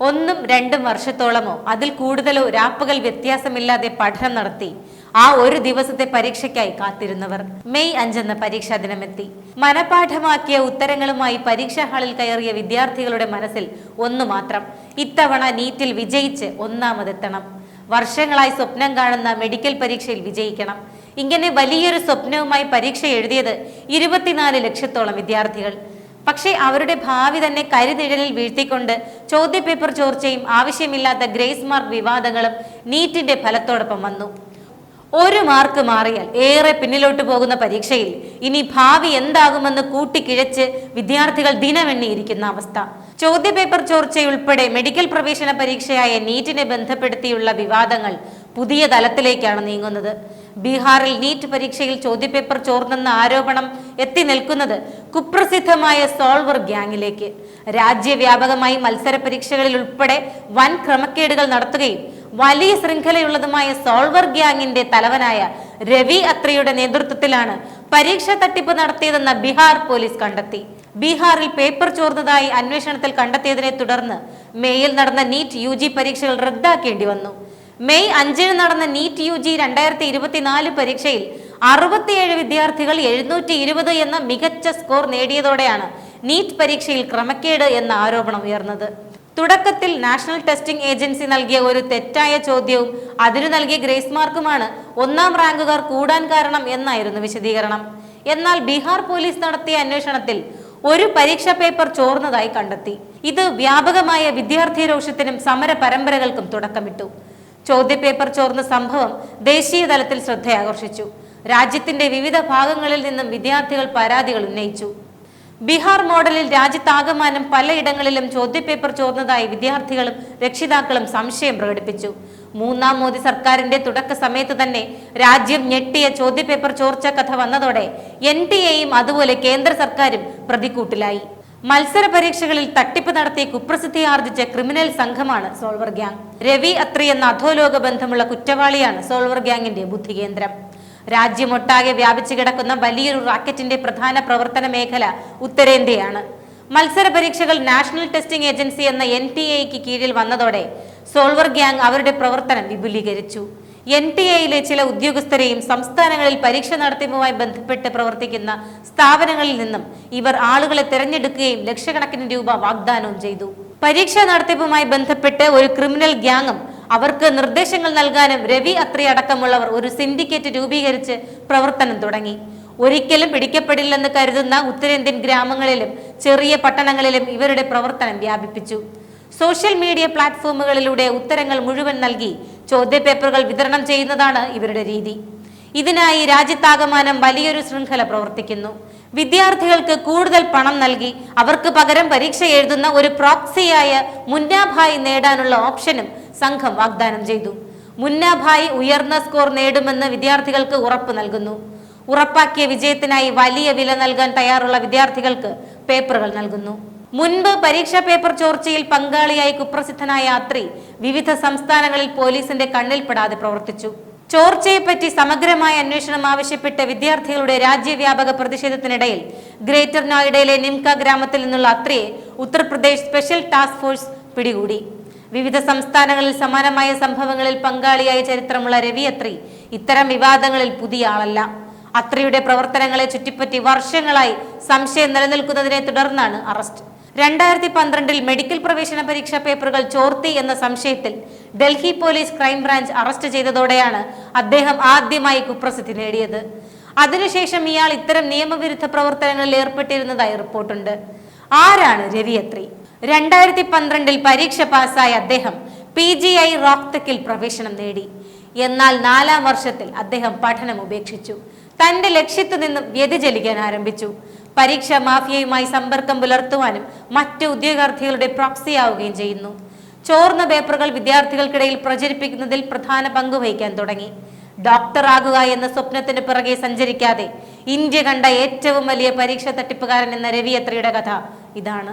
ഒന്നും രണ്ടും വർഷത്തോളമോ? അതിൽ കൂടുതലോ രാപ്പകൽ വ്യത്യാസമില്ലാതെ പഠനം നടത്തി. ആ ഒരു ദിവസത്തെ പരീക്ഷയ്ക്കായി കാത്തിരുന്നവർ. മെയ് അഞ്ചെന്ന പരീക്ഷാ ദിനമെത്തി. മനപാഠമാക്കിയ ഉത്തരങ്ങളുമായി പരീക്ഷാ ഹാളിൽ കയറിയ വിദ്യാർത്ഥികളുടെ മനസ്സിൽ ഒന്നു മാത്രം. ഇത്തവണ നീറ്റിൽ വിജയിച്ച് ഒന്നാമതെത്തണം. വർഷങ്ങളായി സ്വപ്നം കാണുന്ന മെഡിക്കൽ പരീക്ഷയിൽ വിജയിക്കണം. ഇങ്ങനെ വലിയൊരു സ്വപ്നവുമായി പരീക്ഷ എഴുതിയത് ഇരുപത്തിനാല് ലക്ഷത്തോളം വിദ്യാർത്ഥികൾ. പക്ഷേ അവരുടെ ഭാവി തന്നെ കരിനിഴലിൽ വീഴ്ത്തിക്കൊണ്ട് ചോദ്യപേപ്പർ ചോർച്ചയും ആവശ്യമില്ലാത്ത ഗ്രേസ് മാർക്ക് വിവാദങ്ങളും നീറ്റിന്റെ ഫലത്തോടൊപ്പം വന്നു. ഒരു മാർക്ക് മാറിയാൽ ഏറെ പിന്നിലോട്ട് പോകുന്ന പരീക്ഷയിൽ ഇനി ഭാവി എന്താകുമെന്ന് കൂട്ടിക്കിഴച്ച് വിദ്യാർത്ഥികൾ ദിനമെണ്ണിയിരിക്കുന്ന അവസ്ഥ. ചോദ്യപേപ്പർ ചോർച്ചയുൾപ്പെടെ മെഡിക്കൽ പ്രവേശന പരീക്ഷയായ നീറ്റിനെ ബന്ധപ്പെടുത്തിയുള്ള വിവാദങ്ങൾ പുതിയ തലത്തിലേക്കാണ് നീങ്ങുന്നത്. ബീഹാറിൽ നീറ്റ് പരീക്ഷയിൽ ചോദ്യപേപ്പർ ചോർന്നെന്ന ആരോപണം എത്തി നിൽക്കുന്നത് കുപ്രസിദ്ധമായ സോൾവർ ഗ്യാങ്ങിലേക്ക് രാജ്യവ്യാപകമായി മത്സര പരീക്ഷകളിൽ ഉൾപ്പെടെ വൻ ക്രമക്കേടുകൾ നടത്തുകയും വലിയ ശൃംഖലയുള്ളതുമായ സോൾവർ ഗ്യാങ്ങിന്റെ തലവനായ രവി അത്രയുടെ നേതൃത്വത്തിലാണ് പരീക്ഷ തട്ടിപ്പ് നടത്തിയതെന്ന ബീഹാർ പോലീസ് കണ്ടെത്തി. ബീഹാറിൽ പേപ്പർ ചോർന്നതായി അന്വേഷണത്തിൽ കണ്ടെത്തിയതിനെ തുടർന്ന് മേയിൽ നടന്ന നീറ്റ് യു പരീക്ഷകൾ റദ്ദാക്കേണ്ടി വന്നു. മെയ് അഞ്ചിന് നടന്ന നീറ്റ് യു ജി രണ്ടായിരത്തി ഇരുപത്തിനാല് പരീക്ഷയിൽ അറുപത്തിയേഴ് വിദ്യാർത്ഥികൾ എഴുന്നൂറ്റി ഇരുപത് എന്ന മികച്ച സ്കോർ നേടിയതോടെയാണ് നീറ്റ് പരീക്ഷയിൽ ക്രമക്കേട് എന്ന ആരോപണം ഉയർന്നത്. തുടക്കത്തിൽ നാഷണൽ ടെസ്റ്റിംഗ് ഏജൻസി നൽകിയ ഒരു തെറ്റായ ചോദ്യവും അതിനു നൽകിയ ഗ്രേസ് മാർക്കുമാണ് ഒന്നാം റാങ്കുകാർ കൂടാൻ കാരണം എന്നായിരുന്നു വിശദീകരണം. എന്നാൽ ബീഹാർ പോലീസ് നടത്തിയ അന്വേഷണത്തിൽ ഒരു പരീക്ഷാ പേപ്പർ ചോർന്നതായി കണ്ടെത്തി. ഇത് വ്യാപകമായ വിദ്യാർത്ഥി രോഷത്തിനും സമര പരമ്പരകൾക്കും തുടക്കമിട്ടു. ചോദ്യപേപ്പർ ചോർന്ന സംഭവം ദേശീയ തലത്തിൽ ശ്രദ്ധയാകർഷിച്ചു. രാജ്യത്തിന്റെ വിവിധ ഭാഗങ്ങളിൽ നിന്നും വിദ്യാർത്ഥികൾ പരാതികൾ ഉന്നയിച്ചു. ബീഹാർ മോഡലിൽ രാജ്യത്താകമാനം പലയിടങ്ങളിലും ചോദ്യപേപ്പർ ചോർന്നതായി വിദ്യാർത്ഥികളും രക്ഷിതാക്കളും സംശയം പ്രകടിപ്പിച്ചു. മൂന്നാം മോദി സർക്കാരിന്റെ തുടക്ക സമയത്ത് തന്നെ രാജ്യം ഞെട്ടിയ ചോദ്യപേപ്പർ ചോർച്ച കഥ വന്നതോടെ എൻ ടി എയും അതുപോലെ കേന്ദ്ര സർക്കാരും പ്രതിക്കൂട്ടിലായി. മത്സര പരീക്ഷകളിൽ തട്ടിപ്പ് നടത്തി കുപ്രസിദ്ധി ആർജിച്ച ക്രിമിനൽ സംഘമാണ് സോൾവർ ഗ്യാങ്. രവി അത്രി എന്ന അധോലോക ബന്ധമുള്ള കുറ്റവാളിയാണ് സോൾവർ ഗ്യാങ്ങിന്റെ ബുദ്ധികേന്ദ്രം രാജ്യമൊട്ടാകെ വ്യാപിച്ചു കിടക്കുന്ന വലിയൊരു റാക്കറ്റിന്റെ പ്രധാന പ്രവർത്തന മേഖല ഉത്തരേന്ത്യയാണ്. മത്സര പരീക്ഷകൾ national testing agency N T T എക്ക് കീഴിൽ വന്നതോടെ സോൾവർ ഗ്യാങ് അവരുടെ പ്രവർത്തനം വിപുലീകരിച്ചു. എൻ ടി എയിലെ ചില ഉദ്യോഗസ്ഥരെയും സംസ്ഥാനങ്ങളിൽ പരീക്ഷ നടത്തിപ്പുമായി ബന്ധപ്പെട്ട് പ്രവർത്തിക്കുന്ന സ്ഥാപനങ്ങളിൽ നിന്നും ഇവർ ആളുകളെ തിരഞ്ഞെടുക്കുകയും ലക്ഷക്കണക്കിന് രൂപ വാഗ്ദാനവും ചെയ്തു. പരീക്ഷാ നടത്തിപ്പുമായി ബന്ധപ്പെട്ട് ഒരു ക്രിമിനൽ ഗ്യാങ്ങും അവർക്ക് നിർദ്ദേശങ്ങൾ നൽകാനും രവി അത്രി അടക്കമുള്ളവർ ഒരു സിൻഡിക്കേറ്റ് രൂപീകരിച്ച് പ്രവർത്തനം തുടങ്ങി. ഒരിക്കലും പിടിക്കപ്പെടില്ലെന്ന് കരുതുന്ന ഉത്തരേന്ത്യൻ ഗ്രാമങ്ങളിലും ചെറിയ പട്ടണങ്ങളിലും ഇവരുടെ പ്രവർത്തനം വ്യാപിപ്പിച്ചു. സോഷ്യൽ മീഡിയ പ്ലാറ്റ്ഫോമുകളിലൂടെ ഉത്തരങ്ങൾ മുഴുവൻ നൽകി ചോദ്യപേപ്പറുകൾ വിതരണം ചെയ്യുന്നതാണ് ഇവരുടെ രീതി. ഇതിനായി രാജ്യത്താകമാനം വലിയൊരു ശൃംഖല പ്രവർത്തിക്കുന്നു. വിദ്യാർത്ഥികൾക്ക് കൂടുതൽ പണം നൽകി അവർക്ക് പകരം പരീക്ഷ എഴുതുന്ന ഒരു പ്രോക്സിയായ മുന്നാഭായി നേടാനുള്ള ഓപ്ഷനും സംഘം വാഗ്ദാനം ചെയ്തു. മുന്നാഭായി ഉയർന്ന സ്കോർ നേടുമെന്ന് വിദ്യാർത്ഥികൾക്ക് ഉറപ്പ് നൽകുന്നു. ഉറപ്പാക്കിയ വിജയത്തിനായി വലിയ വില നൽകാൻ തയ്യാറുള്ള വിദ്യാർത്ഥികൾക്ക് പേപ്പറുകൾ നൽകുന്നു. മുൻപ് പരീക്ഷാ പേപ്പർ ചോർച്ചയിൽ പങ്കാളിയായി കുപ്രസിദ്ധനായ അത്രി വിവിധ സംസ്ഥാനങ്ങളിൽ പോലീസിന്റെ കണ്ണിൽപ്പെടാതെ പ്രവർത്തിച്ചു. ചോർച്ചയെപ്പറ്റി സമഗ്രമായ അന്വേഷണം ആവശ്യപ്പെട്ട് വിദ്യാർത്ഥികളുടെ രാജ്യവ്യാപക പ്രതിഷേധത്തിനിടയിൽ ഗ്രേറ്റർ നോയിഡയിലെ നിംക ഗ്രാമത്തിൽ നിന്നുള്ള അത്രിയെ ഉത്തർപ്രദേശ് സ്പെഷ്യൽ ടാസ്ക് ഫോഴ്സ് പിടികൂടി. വിവിധ സംസ്ഥാനങ്ങളിൽ സമാനമായ സംഭവങ്ങളിൽ പങ്കാളിയായ ചരിത്രമുള്ള രവി അത്രി ഇത്തരം വിവാദങ്ങളിൽ പുതിയ ആളല്ല. അത്രിയുടെ പ്രവർത്തനങ്ങളെ ചുറ്റിപ്പറ്റി വർഷങ്ങളായി സംശയം നിലനിൽക്കുന്നതിനെ തുടർന്നാണ് അറസ്റ്റ്. രണ്ടായിരത്തി പന്ത്രണ്ടിൽ മെഡിക്കൽ പ്രവേശന പരീക്ഷാ പേപ്പറുകൾ ചോർത്തി എന്ന സംശയത്തിൽ Delhi police crime branch arrest ചെയ്തതോടെയാണ് അദ്ദേഹം ആദ്യമായി കുപ്രസിദ്ധി നേടിയത്. അതിനുശേഷം ഇയാൾ ഇത്തരം നിയമവിരുദ്ധ പ്രവർത്തനങ്ങളിൽ ഏർപ്പെട്ടിരുന്നതായി റിപ്പോർട്ടുണ്ട്. ആരാണ് രവി അത്രി? രണ്ടായിരത്തി പന്ത്രണ്ടിൽ പരീക്ഷ പാസ്സായ അദ്ദേഹം പി ജി ഐ റോക്തക്കിൽ പ്രവേശനം നേടി. എന്നാൽ നാലാം വർഷത്തിൽ അദ്ദേഹം പഠനം ഉപേക്ഷിച്ചു. തന്റെ ലക്ഷ്യത്തു നിന്നും വ്യതിചലിക്കാൻ ആരംഭിച്ചു. പരീക്ഷാ മാഫിയയുമായി സമ്പർക്കം പുലർത്തുവാനും മറ്റ് ഉദ്യോഗാർത്ഥികളുടെ പ്രോക്സിയാവുകയും ചെയ്യുന്നു. ചോർന്ന പേപ്പറുകൾ വിദ്യാർത്ഥികൾക്കിടയിൽ പ്രചരിപ്പിക്കുന്നതിൽ പ്രധാന പങ്കുവഹിക്കാൻ തുടങ്ങി. ഡോക്ടറാകുക എന്ന സ്വപ്നത്തിന് പിറകെ സഞ്ചരിക്കാതെ ഇന്ത്യ കണ്ട ഏറ്റവും വലിയ പരീക്ഷ തട്ടിപ്പുകാരൻ എന്ന രവിയത്രയുടെ കഥ ഇതാണ്.